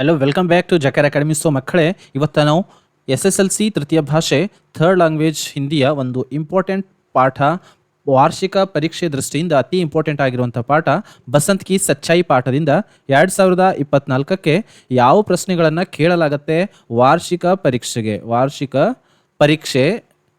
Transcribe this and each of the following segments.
Hello welcome back to ಜಕರ್ academy so ಮಕ್ಕಳೇ, ಇವತ್ತು ನಾವು ಎಸ್ ಎಸ್ ಎಲ್ ಸಿ ತೃತೀಯ ಭಾಷೆ ಥರ್ಡ್ ಲ್ಯಾಂಗ್ವೇಜ್ ಹಿಂದಿಯ ಒಂದು ಇಂಪಾರ್ಟೆಂಟ್ ಪಾಠ, ವಾರ್ಷಿಕ ಪರೀಕ್ಷೆ ದೃಷ್ಟಿಯಿಂದ ಅತಿ ಇಂಪಾರ್ಟೆಂಟ್ ಆಗಿರುವಂಥ ಪಾಠ, ಬಸಂತ್ ಕಿ ಸಚ್ಚಾಯಿ ಪಾಠದಿಂದ ಎರಡು ಸಾವಿರದ ಇಪ್ಪತ್ನಾಲ್ಕಕ್ಕೆ ಯಾವ ಪ್ರಶ್ನೆಗಳನ್ನು ಕೇಳಲಾಗತ್ತೆ ವಾರ್ಷಿಕ ಪರೀಕ್ಷೆಗೆ? ವಾರ್ಷಿಕ ಪರೀಕ್ಷೆ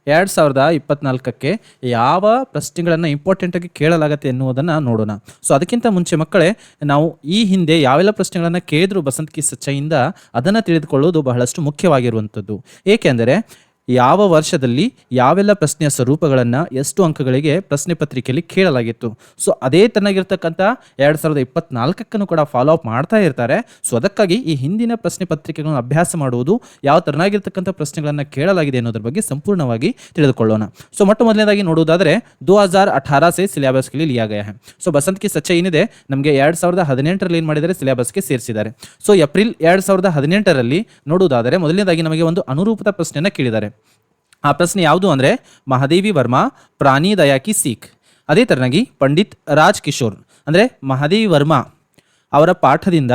ಎರಡು ಸಾವಿರದ ಇಪ್ಪತ್ನಾಲ್ಕಕ್ಕೆ ಯಾವ ಪ್ರಶ್ನೆಗಳನ್ನು ಇಂಪಾರ್ಟೆಂಟಾಗಿ ಕೇಳಲಾಗತ್ತೆ ಎನ್ನುವುದನ್ನು ನೋಡೋಣ. ಸೊ ಅದಕ್ಕಿಂತ ಮುಂಚೆ ಮಕ್ಕಳೇ, ನಾವು ಈ ಹಿಂದೆ ಯಾವೆಲ್ಲ ಪ್ರಶ್ನೆಗಳನ್ನು ಕೇಳಿದ್ರು ಬಸಂತ್ ಕಿ ಸಚ್ಚೈಯಿಂದ ಅದನ್ನು ತಿಳಿದುಕೊಳ್ಳೋದು ಬಹಳಷ್ಟು ಮುಖ್ಯವಾಗಿರುವಂಥದ್ದು. ಏಕೆಂದರೆ ಯಾವ ವರ್ಷದಲ್ಲಿ ಯಾವೆಲ್ಲ ಪ್ರಶ್ನೆಯ ಸ್ವರೂಪಗಳನ್ನು ಎಷ್ಟು ಅಂಕಗಳಿಗೆ ಪ್ರಶ್ನೆ ಪತ್ರಿಕೆಯಲ್ಲಿ ಕೇಳಲಾಗಿತ್ತು? ಸೊ ಅದೇ ತನ್ನಾಗಿರ್ತಕ್ಕಂಥ ಎರಡು ಸಾವಿರದ ಇಪ್ಪತ್ನಾಲ್ಕಕ್ಕನ್ನು ಕೂಡ ಫಾಲೋ ಅಪ್ ಮಾಡ್ತಾ ಇರ್ತಾರೆ. ಸೊ ಅದಕ್ಕಾಗಿ ಈ ಹಿಂದಿನ ಪ್ರಶ್ನೆ ಪತ್ರಿಕೆಗಳನ್ನು ಅಭ್ಯಾಸ ಮಾಡುವುದು ಯಾವ ತರನಾಗಿರ್ತಕ್ಕಂಥ ಪ್ರಶ್ನೆಗಳನ್ನು ಕೇಳಲಾಗಿದೆ ಅನ್ನೋದ್ರ ಬಗ್ಗೆ ಸಂಪೂರ್ಣವಾಗಿ ತಿಳಿದುಕೊಳ್ಳೋಣ. ಸೊ ಮೊಟ್ಟ ಮೊದಲನೇದಾಗಿ ನೋಡುವುದಾದರೆ, ದೋ ಹಜಾರ್ ಅಠಾರ ಸೆ ಸಿಲೆಬಸ್ಗೆ ಲಿಯಾ ಗಯಾ ಸೊ ಬಸಂತ್ ಕಿ ಸಚ್ಚ ಏನಿದೆ, ನಮಗೆ ಎರಡು ಸಾವಿರದ ಹದಿನೆಂಟರಲ್ಲಿ ಏನು ಮಾಡಿದರೆ ಸಿಲೆಬಸ್ಗೆ ಸೇರಿಸಿದ್ದಾರೆ. ಸೊ ಏಪ್ರಿಲ್ ಎರಡು ಸಾವಿರದ ಹದಿನೆಂಟರಲ್ಲಿ ನೋಡುವುದಾದರೆ, ಮೊದಲನೇದಾಗಿ ನಮಗೆ ಒಂದು ಅನುರೂಪದ ಪ್ರಶ್ನೆಯನ್ನು ಕೇಳಿದ್ದಾರೆ. ಆ ಪ್ರಶ್ನೆ ಯಾವುದು ಅಂದರೆ ಮಹಾದೇವಿ ವರ್ಮಾ, ಪ್ರಾಣಿ ದಯಾಕಿ ಸಿಖ್. ಅದೇ ಥರನಾಗಿ ಪಂಡಿತ್ ರಾಜ್ ಕಿಶೋರ್ ಅಂದರೆ ಮಹಾದೇವಿ ವರ್ಮಾ ಅವರ ಪಾಠದಿಂದ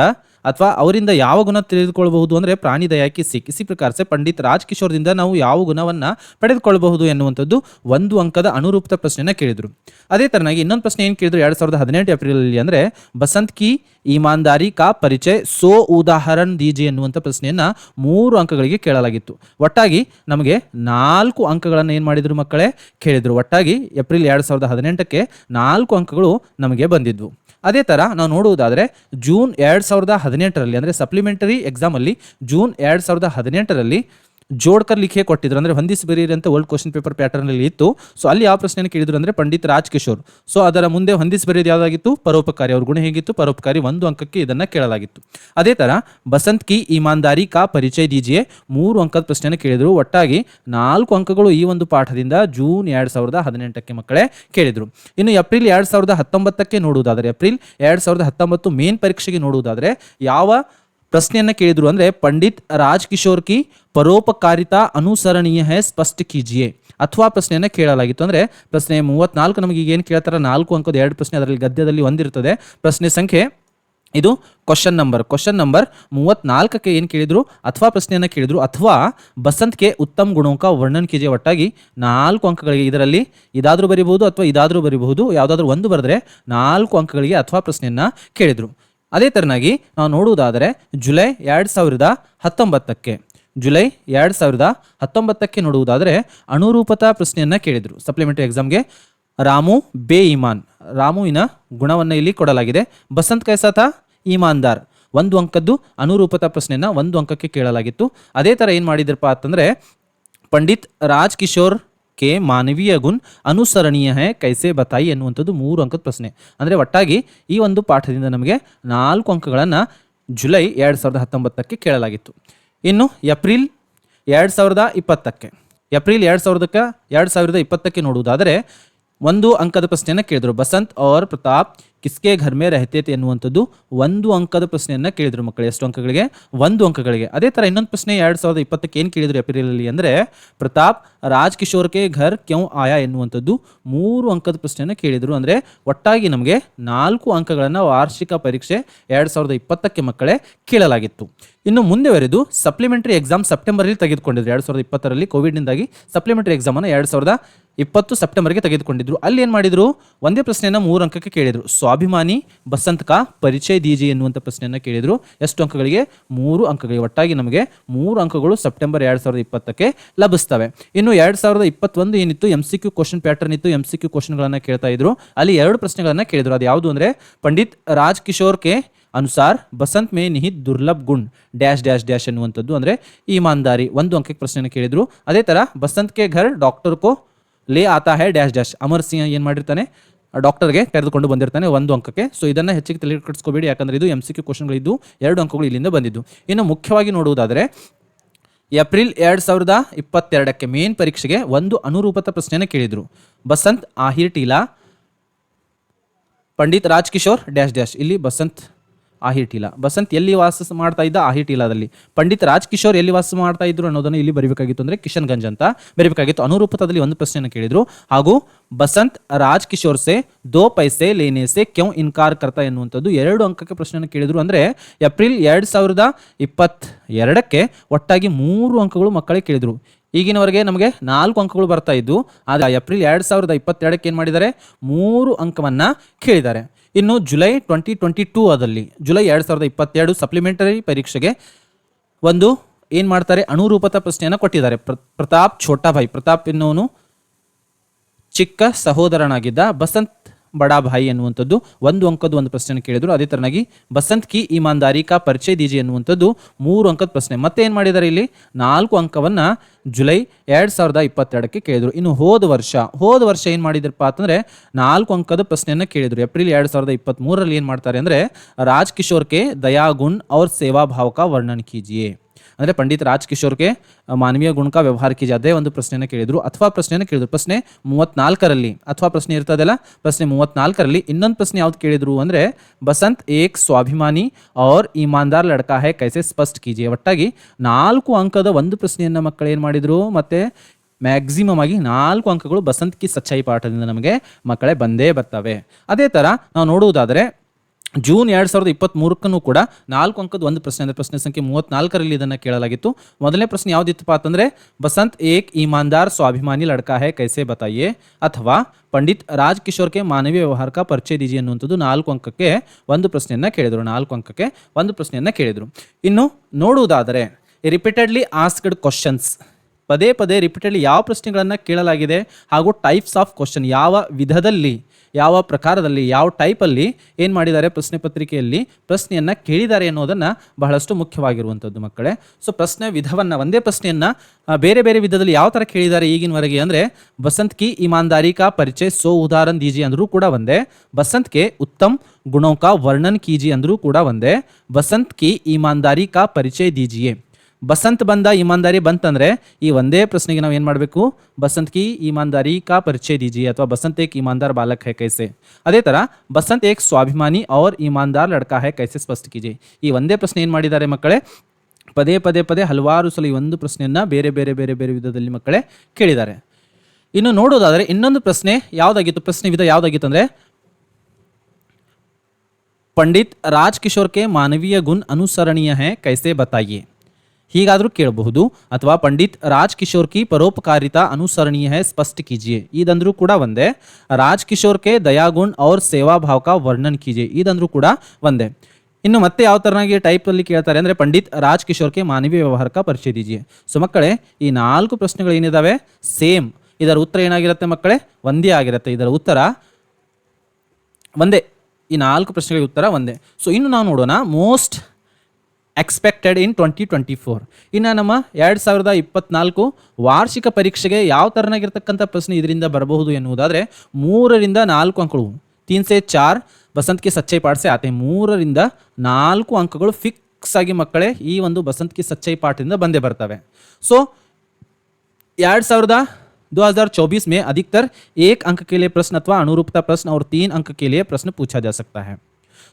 ಅಥವಾ ಅವರಿಂದ ಯಾವ ಗುಣ ತಿಳಿದುಕೊಳ್ಳಬಹುದು ಅಂದರೆ ಪ್ರಾಣಿ ದಯಾಕಿ ಸಿಕ್ ಪ್ರಕಾರ ಸೆ ಪಂಡಿತ್ ರಾಜ್ ಕಿಶೋರ್ದಿಂದ ನಾವು ಯಾವ ಗುಣವನ್ನು ಪಡೆದುಕೊಳ್ಳಬಹುದು ಎನ್ನುವಂಥದ್ದು ಒಂದು ಅಂಕದ ಅನುರೂಪದ ಪ್ರಶ್ನೆಯನ್ನು ಕೇಳಿದರು. ಅದೇ ತರನಾಗಿ ಇನ್ನೊಂದು ಪ್ರಶ್ನೆ ಏನು ಕೇಳಿದ್ರು? ಎರಡು ಸಾವಿರದ ಹದಿನೆಂಟು ಏಪ್ರಿಲಲ್ಲಿ ಅಂದರೆ ಬಸಂತ್ ಕಿ ಈಮಾನ್ದಾರಿ ಕಾ ಪರಿಚಯ ಸೋ ಉದಾಹರಣ್ ದೀಜಿ ಎನ್ನುವಂಥ ಪ್ರಶ್ನೆಯನ್ನು ಮೂರು ಅಂಕಗಳಿಗೆ ಕೇಳಲಾಗಿತ್ತು. ಒಟ್ಟಾಗಿ ನಮಗೆ ನಾಲ್ಕು ಅಂಕಗಳನ್ನು ಏನು ಮಾಡಿದ್ರು ಮಕ್ಕಳೇ? ಕೇಳಿದರು. ಒಟ್ಟಾಗಿ ಏಪ್ರಿಲ್ ಎರಡು ಸಾವಿರದ ಹದಿನೆಂಟಕ್ಕೆ ನಾಲ್ಕು ಅಂಕಗಳು ನಮಗೆ ಬಂದಿದ್ವು. ಅದೇ ಥರ ನಾವು ನೋಡುವುದಾದರೆ ಜೂನ್ ಎರಡು ಸಾವಿರದ ಹದಿನೆಂಟರಲ್ಲಿ, ಅಂದರೆ ಸಪ್ಲಿಮೆಂಟರಿ ಎಕ್ಸಾಮಲ್ಲಿ ಜೂನ್ ಎರಡು ಸಾವಿರದ ಹದಿನೆಂಟರಲ್ಲಿ ಜೋಡ್ಕರ್ ಲಿಖೆ ಕೊಟ್ಟಿದ್ರು. ಅಂದ್ರೆ ಹೊಂದಿಸ್ ಬರೀರಿ ಅಂತ ಓಲ್ಡ್ ಕ್ವಶನ್ ಪೇಪರ್ ಪ್ಯಾಟರ್ನಲ್ಲಿ ಇತ್ತು. ಸೊ ಅಲ್ಲಿ ಯಾವ ಪ್ರಶ್ನೆಯನ್ನು ಕೇಳಿದ್ರು ಅಂದ್ರೆ ಪಂಡಿತ್ ರಾಜ್ ಕಿಶೋರ್. ಸೊ ಅದರ ಮುಂದೆ ಹೊಂದಿಸ್ ಬರೆಯೋದು ಯಾವ್ದಾಗಿತ್ತು? ಪರೋಪಕಾರಿ. ಅವ್ರ ಗುಣ ಹೇಗಿತ್ತು? ಪರೋಪಕಾರಿ ಒಂದು ಅಂಕಕ್ಕೆ ಇದನ್ನ ಕೇಳಲಾಗಿತ್ತು. ಅದೇ ತರ, ಬಸಂತ್ ಕಿ ಇಮಾನ್ದಾರಿ ಕಾ ಪರಿಚಯ ದೀಜಿಯೇ ಮೂರು ಅಂಕದ ಪ್ರಶ್ನೆಯನ್ನು ಕೇಳಿದ್ರು. ಒಟ್ಟಾಗಿ ನಾಲ್ಕು ಅಂಕಗಳು ಈ ಒಂದು ಪಾಠದಿಂದ ಜೂನ್ ಎರಡ್ ಸಾವಿರದ ಹದಿನೆಂಟಕ್ಕೆ ಮಕ್ಕಳೇ ಕೇಳಿದ್ರು. ಇನ್ನು ಏಪ್ರಿಲ್ ಎರಡು ಸಾವಿರದ ಹತ್ತೊಂಬತ್ತಕ್ಕೆ ನೋಡುವುದಾದರೆ, ಏಪ್ರಿಲ್ ಎರಡ್ ಸಾವಿರದ ಹತ್ತೊಂಬತ್ತು ಮೇನ್ ಪರೀಕ್ಷೆಗೆ ನೋಡುವುದಾದರೆ, ಯಾವ ಪ್ರಶ್ನೆಯನ್ನ ಕೇಳಿದ್ರು ಅಂದ್ರೆ ಪಂಡಿತ್ ರಾಜ್ ಕಿಶೋರ್ ಕಿ ಪರೋಪಕಾರಿತಾ ಅನುಸರಣೀಯ ಹೇ ಸ್ಪಷ್ಟ ಕೀಜಿಯೇ ಅಥವಾ ಪ್ರಶ್ನೆಯನ್ನ ಕೇಳಲಾಗಿತ್ತು. ಅಂದ್ರೆ ಪ್ರಶ್ನೆ ಮೂವತ್ನಾಲ್ಕು ನಮಗೆ ಈಗ ಏನು ಕೇಳ್ತಾರೆ? ನಾಲ್ಕು ಅಂಕದ ಎರಡು ಪ್ರಶ್ನೆ ಅದರಲ್ಲಿ ಗದ್ಯದಲ್ಲಿ ಒಂದಿರ್ತದೆ. ಪ್ರಶ್ನೆ ಸಂಖ್ಯೆ ಇದು ಕ್ವಶನ್ ನಂಬರ್. ಕ್ವಶನ್ ನಂಬರ್ ಮೂವತ್ನಾಲ್ಕಕ್ಕೆ ಏನು ಕೇಳಿದ್ರು? ಅಥವಾ ಪ್ರಶ್ನೆಯನ್ನು ಕೇಳಿದ್ರು. ಅಥವಾ ಬಸಂತ್ಗೆ ಉತ್ತಮ ಗುಣೋಂಕ ವರ್ಣನ್ ಕೀಜೆ ಒಟ್ಟಾಗಿ ನಾಲ್ಕು ಅಂಕಗಳಿಗೆ ಇದರಲ್ಲಿ ಇದಾದರೂ ಬರಿಬಹುದು ಅಥವಾ ಇದಾದರೂ ಬರಿಬಹುದು. ಯಾವುದಾದ್ರೂ ಒಂದು ಬರೆದ್ರೆ ನಾಲ್ಕು ಅಂಕಗಳಿಗೆ ಅಥವಾ ಪ್ರಶ್ನೆಯನ್ನು ಕೇಳಿದ್ರು. ಅದೇ ತರನಾಗಿ ನಾವು ನೋಡುವುದಾದರೆ ಜುಲೈ ಎರಡು ಸಾವಿರದ ಹತ್ತೊಂಬತ್ತಕ್ಕೆ. ಜುಲೈ ಎರಡು ಸಾವಿರದ ಹತ್ತೊಂಬತ್ತಕ್ಕೆ ನೋಡುವುದಾದರೆ ಅನುರೂಪತಾ ಪ್ರಶ್ನೆಯನ್ನು ಕೇಳಿದರು. ಸಪ್ಲಿಮೆಂಟರಿ ಎಕ್ಸಾಮ್ಗೆ ರಾಮು ಬೇ ಇಮಾನ್ ರಾಮುವಿನ ಗುಣವನ್ನು ಇಲ್ಲಿ ಕೊಡಲಾಗಿದೆ. ಬಸಂತ್ ಕೈಸಾತ ಇಮಾನ್ದಾರ್. ಒಂದು ಅಂಕದ್ದು ಅನುರೂಪತಾ ಪ್ರಶ್ನೆಯನ್ನು ಒಂದು ಅಂಕಕ್ಕೆ ಕೇಳಲಾಗಿತ್ತು. ಅದೇ ಥರ ಏನು ಮಾಡಿದ್ರಪ್ಪ ಅಂತಂದರೆ ಪಂಡಿತ್ ರಾಜ್ ಕಿಶೋರ್ ಕೆ ಮಾನವೀಯ ಗುನ್ ಅನುಸರಣೀಯ ಹೇ, ಕೈಸೆ ಬತಾಯಿ ಎನ್ನುವಂಥದ್ದು ಮೂರು ಅಂಕದ ಪ್ರಶ್ನೆ. ಅಂದರೆ ಒಟ್ಟಾಗಿ ಈ ಒಂದು ಪಾಠದಿಂದ ನಮಗೆ ನಾಲ್ಕು ಅಂಕಗಳನ್ನು ಜುಲೈ ಎರಡು ಸಾವಿರದ ಹತ್ತೊಂಬತ್ತಕ್ಕೆ ಕೇಳಲಾಗಿತ್ತು. ಇನ್ನು ಏಪ್ರಿಲ್ ಎರಡು ಸಾವಿರದ ಇಪ್ಪತ್ತಕ್ಕೆ. ಏಪ್ರಿಲ್ ಎರಡು ಸಾವಿರದಕ್ಕೆ, ಎರಡು ಸಾವಿರದ ಇಪ್ಪತ್ತಕ್ಕೆ ನೋಡುವುದಾದರೆ ಒಂದು ಅಂಕದ ಪ್ರಶ್ನೆಯನ್ನು ಕೇಳಿದರು. ಬಸಂತ್ ಔರ್ ಪ್ರತಾಪ್ ಕಿಸ್ಕೆ ಘರ್ ಮೇ ರಹತೆ ತೆ ಎನ್ನುವಂಥದ್ದು ಒಂದು ಅಂಕದ ಪ್ರಶ್ನೆಯನ್ನು ಕೇಳಿದ್ರು ಮಕ್ಕಳು ಎಷ್ಟು ಅಂಕಗಳಿಗೆ. ಒಂದು ಅಂಕಗಳಿಗೆ. ಅದೇ ಥರ ಇನ್ನೊಂದು ಪ್ರಶ್ನೆ ಎರಡು ಸಾವಿರದ ಇಪ್ಪತ್ತಕ್ಕೆ ಏನು ಕೇಳಿದರು ಏಪ್ರಿಲಲ್ಲಿ ಅಂದರೆ, ಪ್ರತಾಪ್ ರಾಜ್ ಕಿಶೋರ್ ಕೆ ಘರ್ ಕ್ಯೌ ಆಯಾ ಎನ್ನುವಂಥದ್ದು ಮೂರು ಅಂಕದ ಪ್ರಶ್ನೆಯನ್ನು ಕೇಳಿದರು. ಅಂದರೆ ಒಟ್ಟಾಗಿ ನಮಗೆ ನಾಲ್ಕು ಅಂಕಗಳನ್ನು ವಾರ್ಷಿಕ ಪರೀಕ್ಷೆ ಎರಡು ಸಾವಿರದ ಇಪ್ಪತ್ತಕ್ಕೆ ಮಕ್ಕಳೇ ಕೇಳಲಾಗಿತ್ತು. ಇನ್ನು ಮುಂದೆವರೆದು ಸಪ್ಲಿಮೆಂಟರಿ ಎಕ್ಸಾಮ್ ಸೆಪ್ಟೆಂಬರಲ್ಲಿ ತೆಗೆದುಕೊಂಡಿದ್ರು. ಎರಡು ಸಾವಿರದ ಇಪ್ಪತ್ತರಲ್ಲಿ ಕೋವಿಡ್ನಿಂದಾಗಿ ಸಪ್ಲಿಮೆಂಟರಿ ಎಕ್ಸಾಮನ್ನು ಎರಡು ಸಾವಿರದ ಇಪ್ಪತ್ತು ಸೆಪ್ಟೆಂಬರ್ಗೆ ತೆಗೆದುಕೊಂಡಿದ್ರು. ಅಲ್ಲಿ ಏನು ಮಾಡಿದ್ರು? ಒಂದೇ ಪ್ರಶ್ನೆಯನ್ನು ಮೂರು ಅಂಕಕ್ಕೆ ಕೇಳಿದರು. ಸ್ವಾಭಿಮಾನಿ ಬಸಂತಕ ಪರಿಚಯ ದೀಜಿ ಎನ್ನುವಂಥ ಪ್ರಶ್ನೆಯನ್ನು ಕೇಳಿದರು. ಎಷ್ಟು ಅಂಕಗಳಿಗೆ? ಮೂರು ಅಂಕಗಳಿಗೆ. ಒಟ್ಟಾಗಿ ನಮಗೆ ಮೂರು ಅಂಕಗಳು ಸೆಪ್ಟೆಂಬರ್ ಎರಡು ಸಾವಿರದ ಇಪ್ಪತ್ತಕ್ಕೆ ಲಭಿಸ್ತವೆ. ಇನ್ನು ಎರಡು ಸಾವಿರದ ಇಪ್ಪತ್ತೊಂದು ಏನಿತ್ತು? M C Q question pattern ಇತ್ತು. ಎಂ ಸಿ ಕ್ಯೂ ಕ್ವಶನ್ಗಳನ್ನು ಕೇಳ್ತಾ ಇದ್ರು. ಅಲ್ಲಿ ಎರಡು ಪ್ರಶ್ನೆಗಳನ್ನು ಕೇಳಿದ್ರು. ಅದು ಯಾವುದು ಅಂದರೆ, ಪಂಡಿತ್ ರಾಜ್ ಕಿಶೋರ್ ಕೆ ಅನುಸಾರ್ ಬಸಂತ್ ಮೇ ನಿಹಿತ್ ದುರ್ಲಭ್ ಗುಣ್ ಡ್ಯಾಶ್ ಡ್ಯಾಶ್ ಡ್ಯಾಶ್ ಅನ್ನುವಂಥದ್ದು ಅಂದರೆ ಇಮಾನ್ದಾರಿ ಒಂದು ಅಂಕಕ್ಕೆ ಪ್ರಶ್ನೆಯನ್ನು ಕೇಳಿದ್ರು. ಅದೇ ಥರ ಬಸಂತ್ ಕೆ ಘರ್ ಡಾಕ್ಟರ್ ಕೋ ಲೇ ಆತಾ ಹೇ ಡ್ಯಾಶ್ ಡ್ಯಾಶ್. ಅಮರ್ ಸಿಂಹ ಏನು ಮಾಡಿರ್ತಾನೆ? ಡಾಕ್ಟರ್ಗೆ ಕರೆದುಕೊಂಡು ಬಂದಿರ್ತಾನೆ ಒಂದು ಅಂಕಕ್ಕೆ. ಸೊ ಇದನ್ನು ಹೆಚ್ಚಿಗೆ ತಲೆ ಕಟ್ಸ್ಕೋಬೇಡಿ ಯಾಕಂದರೆ ಇದು ಎಂ ಸಿ ಕ್ಯೂ ಕ್ವಶನ್ಗಳಿದ್ದು. ಎರಡು ಅಂಕಗಳು ಇಲ್ಲಿಂದ ಬಂದಿದ್ದು. ಇನ್ನು ಮುಖ್ಯವಾಗಿ ನೋಡುವುದಾದರೆ, ಏಪ್ರಿಲ್ ಎರಡು ಸಾವಿರದ ಇಪ್ಪತ್ತೆರಡಕ್ಕೆ ಮೇನ್ ಪರೀಕ್ಷೆಗೆ ಒಂದು ಅನುರೂಪತ ಪ್ರಶ್ನೆಯನ್ನು ಕೇಳಿದರು. ಬಸಂತ್ ಆಹಿರ್ ಟೀಲಾ, ಪಂಡಿತ್ ರಾಜ್ ಕಿಶೋರ್ ಡ್ಯಾಶ್ ಡ್ಯಾಶ್. ಇಲ್ಲಿ ಬಸಂತ್ ಆಹಿರ್ ಟೀಲಾ ಬಸಂತ್ ಎಲ್ಲಿ ವಾಸ ಮಾಡ್ತಾ ಇದ್ದ? ಆಹಿಟೀಲಾದಲ್ಲಿ ಪಂಡಿತ್ ರಾಜ್ ಕಿಶೋರ್ ಎಲ್ಲಿ ವಾಸ ಮಾಡ್ತಾ ಇದ್ರು ಅನ್ನೋದನ್ನು ಇಲ್ಲಿ ಅಂದ್ರೆ ಕಿಶನ್ ಕಿಶನ್ಗಂಜ್ ಅಂತ ಬರೀಬೇಕಾಗಿತ್ತು. ಅನುರೂಪತದಲ್ಲಿ ಒಂದು ಪ್ರಶ್ನೆಯನ್ನು ಕೇಳಿದ್ರು. ಹಾಗೂ ಬಸಂತ್ ರಾಜ್ ಕಿಶೋರ್ ಸೆ ದೋ ಪೈಸೆ ಲೇನೆ ಸೆ ಕ್ಯೂ ಇನ್ಕಾರ್ ಕರ್ತಾ ಎನ್ನುವಂಥದ್ದು ಎರಡು ಅಂಕಕ್ಕೆ ಪ್ರಶ್ನೆಯನ್ನು ಕೇಳಿದ್ರು ಅಂದ್ರೆ ಏಪ್ರಿಲ್ ಎರಡು ಸಾವಿರದ ಇಪ್ಪತ್ತ್ ಎರಡಕ್ಕೆ ಒಟ್ಟಾಗಿ ಮೂರು ಅಂಕಗಳು ಮಕ್ಕಳಿಗೆ ಕೇಳಿದ್ರು. ಈಗಿನವರೆಗೆ ನಮಗೆ ನಾಲ್ಕು ಅಂಕಗಳು ಬರ್ತಾ ಇದ್ದು, ಆದರೆ ಏಪ್ರಿಲ್ ಎರಡು ಸಾವಿರದ ಇಪ್ಪತ್ತೆರಡಕ್ಕೆ ಏನು ಮಾಡಿದ್ದಾರೆ? ಮೂರು ಅಂಕವನ್ನು ಕೇಳಿದ್ದಾರೆ. ಇನ್ನು ಜುಲೈ ಟ್ವೆಂಟಿ ಟ್ವೆಂಟಿ ಟೂ ಅದಲ್ಲಿ ಜುಲೈ ಎರಡು ಸಾವಿರದ ಇಪ್ಪತ್ತೆರಡು ಸಪ್ಲಿಮೆಂಟರಿ ಪರೀಕ್ಷೆಗೆ ಒಂದು ಏನು ಮಾಡ್ತಾರೆ, ಅಣುರೂಪತ ಪ್ರಶ್ನೆಯನ್ನು ಕೊಟ್ಟಿದ್ದಾರೆ. ಪ್ರ, ಪ್ರತಾಪ್ ಛೋಟಾಭಾಯಿ, ಪ್ರತಾಪ್ ಎನ್ನುವನು ಚಿಕ್ಕ ಸಹೋದರನಾಗಿದ್ದ ಬಸಂತ್ ಬಡಾಭಾಯಿ ಎನ್ನುವಂಥದ್ದು, ಒಂದು ಅಂಕದ ಒಂದು ಪ್ರಶ್ನೆಯನ್ನು ಕೇಳಿದ್ರು. ಅದೇ ತರನಾಗಿ ಬಸಂತ್ ಕಿ ಇಮಾನ್ದಾರಿ ಕಾ ಪರಿಚಯ ದೀಜಿ ಎನ್ನುವಂಥದ್ದು ಮೂರು ಅಂಕದ ಪ್ರಶ್ನೆ. ಮತ್ತೆ ಏನು ಮಾಡಿದ್ದಾರೆ ಇಲ್ಲಿ? ನಾಲ್ಕು ಅಂಕವನ್ನು ಜುಲೈ ಎರಡು ಸಾವಿರದ ಇಪ್ಪತ್ತೆರಡಕ್ಕೆ ಕೇಳಿದ್ರು. ಇನ್ನು ಹೋದ ವರ್ಷ ಹೋದ ವರ್ಷ ಏನು ಮಾಡಿದ್ರಪ್ಪ ಅಂತಂದರೆ ನಾಲ್ಕು ಅಂಕದ ಪ್ರಶ್ನೆಯನ್ನು ಕೇಳಿದ್ರು. ಏಪ್ರಿಲ್ ಎರಡು ಸಾವಿರದ ಇಪ್ಪತ್ತ್ಮೂರರಲ್ಲಿ ಏನು ಮಾಡ್ತಾರೆ ಅಂದರೆ ರಾಜ್ ಕಿಶೋರ್ ಕೆ ದಯಾಗುಣ್ ಅವ್ರ ಸೇವಾ ಭಾವಕ ವರ್ಣನ್ ಕೀಜಿಯೇ. ಅಂದರೆ ಪಂಡಿತ್ ರಾಜ್ ಕಿಶೋರ್ಗೆ ಮಾನವೀಯ ಗುಣಕ ವ್ಯವಹಾರ ಕೀಜಿ ಅದೇ ಒಂದು ಪ್ರಶ್ನೆಯನ್ನು ಕೇಳಿದ್ರು. ಅಥವಾ ಪ್ರಶ್ನೆಯನ್ನು ಕೇಳಿದ್ರು. ಪ್ರಶ್ನೆ ಮೂವತ್ನಾಲ್ಕರಲ್ಲಿ, ಅಥವಾ ಪ್ರಶ್ನೆ ಇರ್ತದಲ್ಲ, ಪ್ರಶ್ನೆ ಮೂವತ್ನಾಲ್ಕರಲ್ಲಿ ಇನ್ನೊಂದು ಪ್ರಶ್ನೆ ಯಾವ್ದು ಕೇಳಿದ್ರು ಅಂದರೆ, ಬಸಂತ್ ಏಕ್ ಸ್ವಾಭಿಮಾನಿ ಔರ್ ಇಮಾನ್ದಾರ್ ಲಡ್ಕಾ ಹೇ ಕೈಸೆ ಸ್ಪಷ್ಟ ಕೀಜೆ ಒಟ್ಟಾಗಿ ನಾಲ್ಕು ಅಂಕದ ಒಂದು ಪ್ರಶ್ನೆಯನ್ನು ಮಕ್ಕಳು ಏನು ಮಾಡಿದರು? ಮತ್ತು ಮ್ಯಾಕ್ಸಿಮಮ್ ಆಗಿ ನಾಲ್ಕು ಅಂಕಗಳು ಬಸಂತ್ ಕಿ ಸಚ್ಚಾಯಿ ಪಾಠದಿಂದ ನಮಗೆ ಮಕ್ಕಳೇ ಬಂದೇ ಬರ್ತವೆ. ಅದೇ ಥರ ನಾವು ನೋಡುವುದಾದರೆ ಜೂನ್ ಎರಡು ಸಾವಿರದ ಇಪ್ಪತ್ತ್ಮೂರಕ್ಕೂ ಕೂಡ ನಾಲ್ಕು ಅಂಕದ ಒಂದು ಪ್ರಶ್ನೆ ಅಂದರೆ ಪ್ರಶ್ನೆ ಸಂಖ್ಯೆ ಮೂವತ್ನಾಲ್ಕರಲ್ಲಿ ಇದನ್ನು ಕೇಳಲಾಗಿತ್ತು. ಮೊದಲನೇ ಪ್ರಶ್ನೆ ಯಾವುದಿತ್ತಪ್ಪ ಅಂತಂದರೆ, ಬಸಂತ್ ಏಕ್ ಇಮಾನ್ದಾರ್ ಸ್ವಾಭಿಮಾನಿ ಲಡ್ಕಾ ಹೇ ಕೈಸೆ ಬತಾಯೇ? ಅಥವಾ, ಪಂಡಿತ್ ರಾಜ್ ಕಿಶೋರ್ಗೆ ಮಾನವೀಯ ವ್ಯವಹಾರ ಕಾ ಪರಿಚಯ ದೀಜಿ ಅನ್ನುವಂಥದ್ದು ನಾಲ್ಕು ಅಂಕಕ್ಕೆ ಒಂದು ಪ್ರಶ್ನೆಯನ್ನು ಕೇಳಿದರು, ನಾಲ್ಕು ಅಂಕಕ್ಕೆ ಒಂದು ಪ್ರಶ್ನೆಯನ್ನು ಕೇಳಿದರು. ಇನ್ನು ನೋಡುವುದಾದರೆ, ರಿಪೀಟೆಡ್ಲಿ ಆಸ್ಕ್ಡ್ ಕ್ವಶನ್ಸ್ ಪದೇ ಪದೇ ರಿಪೀಟೆಡ್ಲಿ ಯಾವ ಪ್ರಶ್ನೆಗಳನ್ನು ಕೇಳಲಾಗಿದೆ ಹಾಗೂ ಟೈಪ್ಸ್ ಆಫ್ ಕ್ವಶನ್ ಯಾವ ವಿಧದಲ್ಲಿ ಯಾವ ಪ್ರಕಾರದಲ್ಲಿ, ಯಾವ ಟೈಪಲ್ಲಿ ಏನು ಮಾಡಿದ್ದಾರೆ ಪ್ರಶ್ನೆ ಪತ್ರಿಕೆಯಲ್ಲಿ, ಪ್ರಶ್ನೆಯನ್ನು ಕೇಳಿದ್ದಾರೆ ಅನ್ನೋದನ್ನು ಬಹಳಷ್ಟು ಮುಖ್ಯವಾಗಿರುವಂಥದ್ದು ಮಕ್ಕಳೇ. ಸೊ ಪ್ರಶ್ನೆ ವಿಧವನ್ನು ಒಂದೇ ಪ್ರಶ್ನೆಯನ್ನು ಬೇರೆ ಬೇರೆ ವಿಧದಲ್ಲಿ ಯಾವ ಥರ ಕೇಳಿದ್ದಾರೆ ಈಗಿನವರೆಗೆ ಅಂದರೆ, ಬಸಂತ್ ಕಿ ಇಮಾನ್ದಾರಿ ಕಾ ಪರಿಚಯ ಸೋ ಉದಾಹರಣ್ ದೀಜಿ ಅಂದರೂ ಕೂಡ ಒಂದೇ. ಬಸಂತ್ ಕೆ ಉತ್ತಮ್ ಗುಣೋ का ವರ್ಣನ್ ಕೀಜಿ ಅಂದರೂ ಕೂಡ ಒಂದೇ. ಬಸಂತ್ ಕಿ ಇಮಾನ್ದಾರಿ ಕಾ ಪರಿಚಯ ದೀಜಿಯೇ ಬಸಂತ್ ಬಂದ ಇಮಾನ್ದಾರಿ ಬಂತಂದ್ರೆ ಈ ಒಂದೇ ಪ್ರಶ್ನೆಗೆ ನಾವು ಏನು ಮಾಡಬೇಕು ಬಸಂತ್ ಕಿ ಇಮಾನ್ದಾರಿ ಕಾ ಪರಿಚಯ ದೀಜಿ ಅಥವಾ ಬಸಂತ್ ಏಕ್ ಇಮಾನ್ದಾರ್ ಬಾಲಕ್ ಹೈ ಕೈಸೆ ಅದೇ ಥರ ಬಸಂತ್ ಏಕ್ ಸ್ವಾಭಿಮಾನಿ ಔರ್ ಇಮಾನ್ದಾರ್ ಲಡ್ಕಾ ಹೈ ಕೈಸೆ ಸ್ಪಷ್ಟ ಕೀಜಿ ಈ ಒಂದೇ ಪ್ರಶ್ನೆ ಏನು ಮಾಡಿದ್ದಾರೆ ಮಕ್ಕಳೇ ಪದೇ ಪದೇ ಪದೇ ಹಲವಾರು ಸಲ ಈ ಒಂದು ಪ್ರಶ್ನೆಯನ್ನು ಬೇರೆ ಬೇರೆ ಬೇರೆ ಬೇರೆ ವಿಧದಲ್ಲಿ ಮಕ್ಕಳೇ ಕೇಳಿದ್ದಾರೆ ಇನ್ನು ನೋಡೋದಾದರೆ ಇನ್ನೊಂದು ಪ್ರಶ್ನೆ ಯಾವುದಾಗಿತ್ತು ಪ್ರಶ್ನೆ ವಿಧ ಯಾವುದಾಗಿತ್ತು ಅಂದರೆ पंडित ರಾಜ್ ಕಿಶೋರ್ ಕೆ ಮಾನವೀಯ ಗುಣ ಅನುಸರಣೀಯ ಹೇ ಕೈಸೆ ಬತಾಯಿಯೇ ಹೀಗಾದರೂ ಕೇಳಬಹುದು. ಅಥವಾ ಪಂಡಿತ್ ರಾಜ್ ಕಿಶೋರ್ ಕಿ ಪರೋಪಕಾರಿತಾ ಅನುಸರಣೀಯ ಹೇ ಸ್ಪಷ್ಟ ಕೀಜಿಯೇ. ಇದಂದ್ರೂ ಕೂಡ ಒಂದೇ. ರಾಜ್ ಕಿಶೋರ್ ಕೆ ದಯಾಗುಣ್ ಅವ್ರ ಸೇವಾ ಭಾವ ಕಾ ವರ್ಣನ್ ಕೀಜಿ ಇದಂದ್ರೂ ಕೂಡ ಒಂದೇ. ಇನ್ನು ಮತ್ತೆ ಯಾವ ಥರನಾಗಿ ಟೈಪಲ್ಲಿ ಕೇಳ್ತಾರೆ ಅಂದರೆ ಪಂಡಿತ್ ರಾಜ್ ಕಿಶೋರ್ ಕೆ ಮಾನವೀಯ ವ್ಯವಹಾರಕ ಪರಿಚಯ ದೀಜಿಯೇ. ಸೊ ಮಕ್ಕಳೇ, ಈ ನಾಲ್ಕು ಪ್ರಶ್ನೆಗಳು ಏನಿದಾವೆ? ಸೇಮ್. ಇದರ ಉತ್ತರ ಏನಾಗಿರುತ್ತೆ ಮಕ್ಕಳೇ? ಒಂದೇ ಆಗಿರುತ್ತೆ. ಇದರ ಉತ್ತರ ಒಂದೇ. ಈ ನಾಲ್ಕು ಪ್ರಶ್ನೆಗಳಿಗೆ ಉತ್ತರ ಒಂದೇ. ಸೊ ಇನ್ನು ನಾವು ನೋಡೋಣ. Most expected in twenty twenty four ಇನ್ನು ನಮ್ಮ ಎರಡು ಸಾವಿರದ ಇಪ್ಪತ್ನಾಲ್ಕು ವಾರ್ಷಿಕ ಪರೀಕ್ಷೆಗೆ ಯಾವ ಥರನಾಗಿರ್ತಕ್ಕಂಥ ಪ್ರಶ್ನೆ ಇದರಿಂದ ಬರಬಹುದು ಎನ್ನುವುದಾದರೆ ಮೂರರಿಂದ ನಾಲ್ಕು ಅಂಕಗಳು ತೀನ್ ಸೆ ಚಾರ್ ಬಸಂತ್ ಕಿ ಸಚ್ಚೈ ಪಾಠಸೆ ಆತೆ ಮೂರರಿಂದ ನಾಲ್ಕು ಅಂಕಗಳು ಫಿಕ್ಸ್ ಆಗಿ ಮಕ್ಕಳೇ ಈ ಒಂದು ಬಸಂತ್ ಕಿ ಸಚ್ಚೈ ಪಾಠದಿಂದ ಬಂದೇ ಬರ್ತವೆ ಸೊ ಎರಡು ಸಾವಿರದ 2024 में अधिकतर एक अंक के लिए प्रश्न अथवा अनुरूपता प्रश्न और तीन अंक के लिए प्रश्न पूछा जा सकता है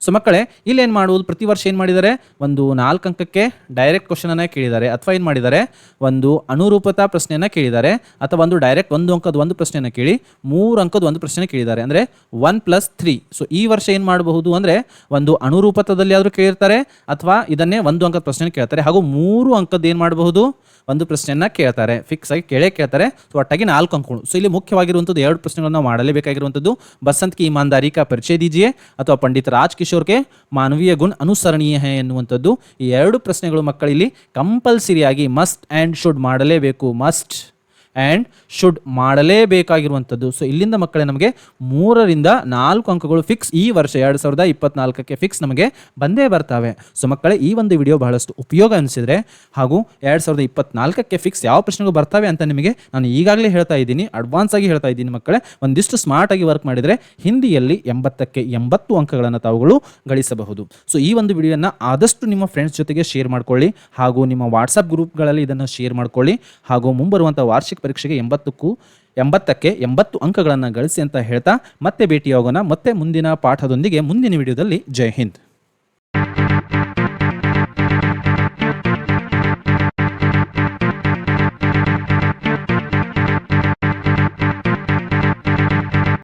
ಸೊ ಮಕ್ಕಳೇ, ಇಲ್ಲಿ ಏನು ಮಾಡುವುದು? ಪ್ರತಿ ವರ್ಷ ಏನು ಮಾಡಿದ್ದಾರೆ? ಒಂದು ನಾಲ್ಕು ಅಂಕಕ್ಕೆ ಡೈರೆಕ್ಟ್ ಕ್ವಶನನ್ನು ಕೇಳಿದ್ದಾರೆ. ಅಥವಾ ಏನು ಮಾಡಿದ್ದಾರೆ? ಒಂದು ಅನುರೂಪತಾ ಪ್ರಶ್ನೆಯನ್ನು ಕೇಳಿದ್ದಾರೆ. ಅಥವಾ ಒಂದು ಡೈರೆಕ್ಟ್ ಒಂದು ಅಂಕದ ಒಂದು ಪ್ರಶ್ನೆಯನ್ನು ಕೇಳಿ, ಮೂರು ಅಂಕದ ಒಂದು ಪ್ರಶ್ನೆ ಕೇಳಿದ್ದಾರೆ. ಅಂದರೆ ಒನ್ ಪ್ಲಸ್ ತ್ರೀ ಸೊ ಈ ವರ್ಷ ಏನು ಮಾಡಬಹುದು? ಅಂದರೆ ಒಂದು ಅನುರೂಪತದಲ್ಲಿ ಆದರೂ ಕೇಳಿರ್ತಾರೆ ಅಥವಾ ಇದನ್ನೇ ಒಂದು ಅಂಕದ ಪ್ರಶ್ನೆ ಕೇಳ್ತಾರೆ. ಹಾಗೂ ಮೂರು ಅಂಕದ ಏನು ಮಾಡಬಹುದು? ಒಂದು ಪ್ರಶ್ನೆಯನ್ನು ಕೇಳ್ತಾರೆ. ಫಿಕ್ಸ್ ಆಗಿ ಕೇಳೇ ಕೇಳ್ತಾರೆ. ಸೊ ಒಟ್ಟಾಗಿ ನಾಲ್ಕು ಅಂಕಗಳು. ಸೊ ಇಲ್ಲಿ ಮುಖ್ಯವಾಗಿರುವಂಥದ್ದು ಎರಡು ಪ್ರಶ್ನೆಗಳನ್ನು ಮಾಡಲೇಬೇಕಾಗಿರುವಂಥದ್ದು ಬಸಂತ್ ಕಿ ಇಮಾನ್ದಾರಿ ಕಾ ಪರಿಚಯ ದೀಜಿಯೇ ಅಥವಾ ಪಂಡಿತ್ ರಾಜ್ ಕೆ ಮಾನವೀಯ ಗುಣ ಅನುಸರಣೀಯ ಎನ್ನುವಂಥದ್ದು ಈ ಎರಡು ಪ್ರಶ್ನೆಗಳು ಮಕ್ಕಳಿಲ್ಲಿ ಕಂಪಲ್ಸರಿಯಾಗಿ ಮಸ್ಟ್ ಆ್ಯಂಡ್ ಶುಡ್ ಮಾಡಲೇಬೇಕು. ಮಸ್ಟ್ ಆ್ಯಂಡ್ ಶುಡ್ ಮಾಡಲೇಬೇಕಾಗಿರುವಂಥದ್ದು. ಸೊ ಇಲ್ಲಿಂದ ಮಕ್ಕಳೇ ನಮಗೆ ಮೂರರಿಂದ ನಾಲ್ಕು ಅಂಕಗಳು ಫಿಕ್ಸ್ ಈ ವರ್ಷ ಎರಡು ಸಾವಿರದ ಇಪ್ಪತ್ನಾಲ್ಕಕ್ಕೆ ಫಿಕ್ಸ್ ನಮಗೆ ಬಂದೇ ಬರ್ತವೆ. ಸೊ ಮಕ್ಕಳೇ, ಈ ಒಂದು ವಿಡಿಯೋ ಬಹಳಷ್ಟು ಉಪಯೋಗ ಅನಿಸಿದರೆ ಹಾಗೂ ಎರಡು ಸಾವಿರದ ಇಪ್ಪತ್ನಾಲ್ಕಕ್ಕೆ ಫಿಕ್ಸ್ ಯಾವ ಪ್ರಶ್ನೆಗಳು ಬರ್ತವೆ ಅಂತ ನಿಮಗೆ ನಾನು ಈಗಾಗಲೇ ಹೇಳ್ತಾ ಇದ್ದೀನಿ. ಅಡ್ವಾನ್ಸ್ ಆಗಿ ಹೇಳ್ತಾ ಇದ್ದೀನಿ ಮಕ್ಕಳೇ. ಒಂದಿಷ್ಟು ಸ್ಮಾರ್ಟ್ ಆಗಿ ವರ್ಕ್ ಮಾಡಿದರೆ ಹಿಂದಿಯಲ್ಲಿ ಎಂಬತ್ತಕ್ಕೆ ಎಂಬತ್ತು ಅಂಕಗಳನ್ನು ತಾವುಗಳು ಗಳಿಸಬಹುದು. ಸೊ ಈ ಒಂದು ವಿಡಿಯೋನ ಆದಷ್ಟು ನಿಮ್ಮ ಫ್ರೆಂಡ್ಸ್ ಜೊತೆಗೆ ಶೇರ್ ಮಾಡಿಕೊಳ್ಳಿ ಹಾಗೂ ನಿಮ್ಮ ವಾಟ್ಸಪ್ ಗ್ರೂಪ್ಗಳಲ್ಲಿ ಇದನ್ನು ಶೇರ್ ಮಾಡಿಕೊಳ್ಳಿ ಹಾಗೂ ಮುಂಬರುವಂಥ ವಾರ್ಷಿಕ ಪರೀಕ್ಷೆಗೆ ಎಂಬತ್ತಕ್ಕೂ ಎಂಬತ್ತಕ್ಕೆ ಎಂಬತ್ತು ಅಂಕಗಳನ್ನು ಗಳಿಸಿ ಅಂತ ಹೇಳ್ತಾ ಮತ್ತೆ ಭೇಟಿಯಾಗೋಣ. ಮತ್ತೆ ಮುಂದಿನ ಪಾಠದೊಂದಿಗೆ ಮುಂದಿನ ವಿಡಿಯೋದಲ್ಲಿ ಜೈ ಹಿಂದ್.